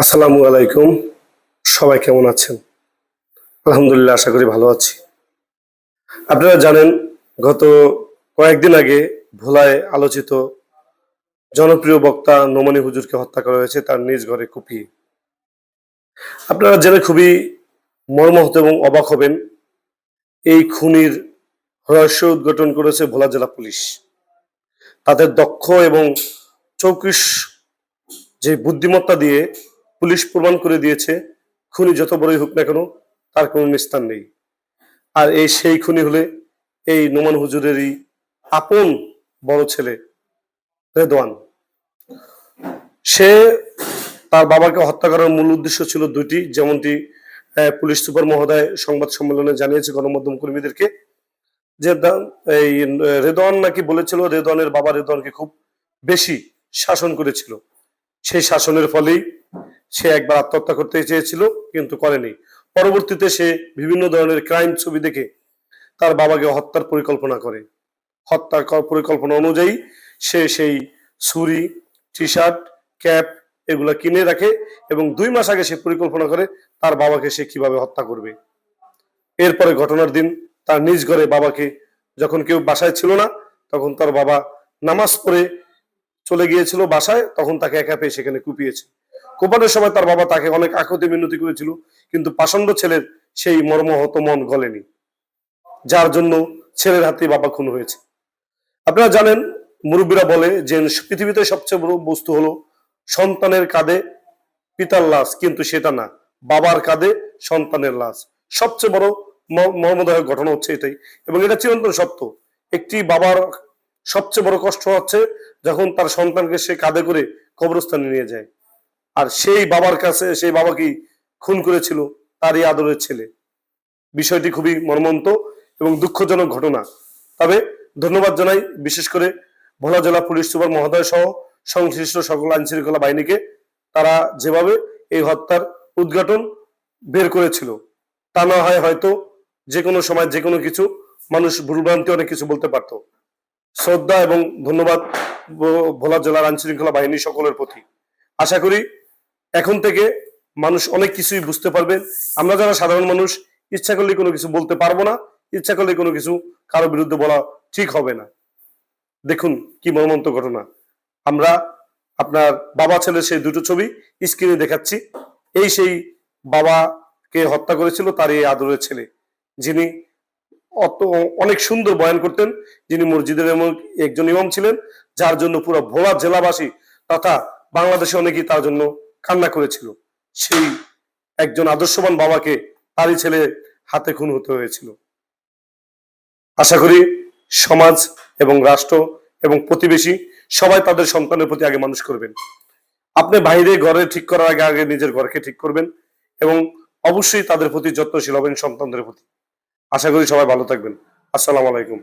আসসালামু আলাইকুম। সবাই কেমন আছেন? আলহামদুলিল্লাহ, আশা করি ভালো আছি। আপনারা জানেন, গত কয়েকদিন আগে ভোলায় আলোচিত জনপ্রিয় বক্তা নোমানি হুজুরকে হত্যা করা হয়েছে, তার নিজ ঘরে কুপিয়ে। আপনারা জেনে খুবই মর্মাহত এবং অবাক হবেন, এই খুনির রহস্য উদ্ঘাটন করেছে ভোলা জেলা পুলিশ। তাদের দক্ষ এবং চৌকিশ যে বুদ্ধিমত্তা দিয়ে পুলিশ প্রমাণ করে দিয়েছে, খুনি যত বড়ই হোক না কেন, তার কোনো নিস্তার নেই। আর এই সেই খুনি হলে এই নোমান হুজুরেরই আপন বড় ছেলে, রেদওয়ান। সে তার বাবাকে হত্যা করার মূল উদ্দেশ্য ছিল দুটি যেমনটি পুলিশ সুপার মহোদয় সংবাদ সম্মেলনে জানিয়েছে গণমাধ্যম কর্মীদেরকে, যে এই রেদওয়ান নাকি বলেছিল, রেদওয়ানের বাবা রেদওয়ানকে খুব বেশি শাসন করেছিল। সেই শাসনের ফলেই সে একবার আত্মহত্যা করতে চেয়েছিল, কিন্তু করেনি। পরবর্তীতে সে বিভিন্ন ধরনের ক্রাইম ছবি দেখে তার বাবাকে হত্যার পরিকল্পনা করে। হত্যা পরিকল্পনা অনুযায়ী সে সেই ছুরি টি শার্ট ক্যাপ এগুলা কিনে রাখে এবং দুই মাস আগে সে পরিকল্পনা করে তার বাবাকে সে কীভাবে হত্যা করবে। এরপরে ঘটনার দিন তার নিজ ঘরে বাবাকে যখন কেউ বাসায় ছিল না, তখন তার বাবা নামাজ পড়ে চলে গিয়েছিল বাসায়, তখন তাকে একা পেয়ে সেখানে কুপিয়েছে। কোপানোর সময় তার বাবা তাকে অনেক আকতি মিনতি করেছিল, কিন্তু পাষণ্ড ছেলের সেই মর্মহত মন গলেনি, যার জন্য ছেলের হাতে বাবা খুন হয়েছে। আপনারা জানেন, মুরব্বীরা বলে যে পৃথিবীতে সবচেয়ে বড় বস্তু হলো সন্তানের কাঁধে পিতার লাশ, কিন্তু সেটা না, বাবার কাঁধে সন্তানের লাশ। সবচেয়ে বড় মর্মদায়ক ঘটনা হচ্ছে এটাই, এবং এটা চিরন্তন সত্য। একটি বাবার সবচেয়ে বড় কষ্ট হচ্ছে যখন তার সন্তানকে সে কাঁধে করে কবরস্থানে নিয়ে যায়। আর সেই বাবার কাছে, সেই বাবাকেই খুন করেছিল? তারই আদরের ছেলে। বিষয়টি খুবই মর্মন্ত এবং দুঃখজনক ঘটনা। তবে ধন্যবাদ জানাই বিশেষ করে ভোলা জেলা পুলিশ সুপার মহোদয় সহ সংশ্লিষ্ট সকল আইন শৃঙ্খলা বাহিনীকে। তারা যেভাবে এই হত্যার উদ্ঘাটন বের করেছিল, তা না হয় হয়তো যে কোনো সময় যে কোনো কিছু মানুষ ভুলভ্রান্তি অনেক কিছু বলতে পারতো। শ্রদ্ধা এবং ধন্যবাদ ভোলা জেলার আইন শৃঙ্খলা বাহিনী সকলের প্রতি। আশা করি এখন থেকে মানুষ অনেক কিছুই বুঝতে পারবেন আমরা যারা সাধারণ মানুষ, ইচ্ছা করলে কোনো কিছু বলতে পারব না। ইচ্ছা করলে কোনো কিছু কারও বিরুদ্ধে বলা ঠিক হবে না। দেখুন কি মর্মন্ত ঘটনা। আমরা আপনার বাবা ছেলের সেই দুটো ছবি স্ক্রিনে দেখাচ্ছি। এই সেই বাবাকে হত্যা করেছিল তার এই আদরের ছেলে। যিনি অত অনেক সুন্দর বয়ান করতেন। যিনি মসজিদের এমন একজন ইমাম ছিলেন, যার জন্য পুরো ভোলা জেলাবাসী তথা বাংলাদেশে অনেকেই তার জন্য কান্না করেছিল। সেই একজন আদর্শবান বাবাকে তারই ছেলে হাতে খুন হতে হয়েছিল। আশা করি সমাজ এবং রাষ্ট্র এবং প্রতিবেশী সবাই তাদের সন্তানের প্রতি আগে মানুষ করবেন। আপনি বাইরে ঘরে ঠিক করার আগে আগে নিজের ঘরকে ঠিক করবেন এবং অবশ্যই তাদের প্রতি যত্নশীল হবেন সন্তানদের প্রতি। আশা করি সবাই ভালো থাকবেন। আসসালামু আলাইকুম।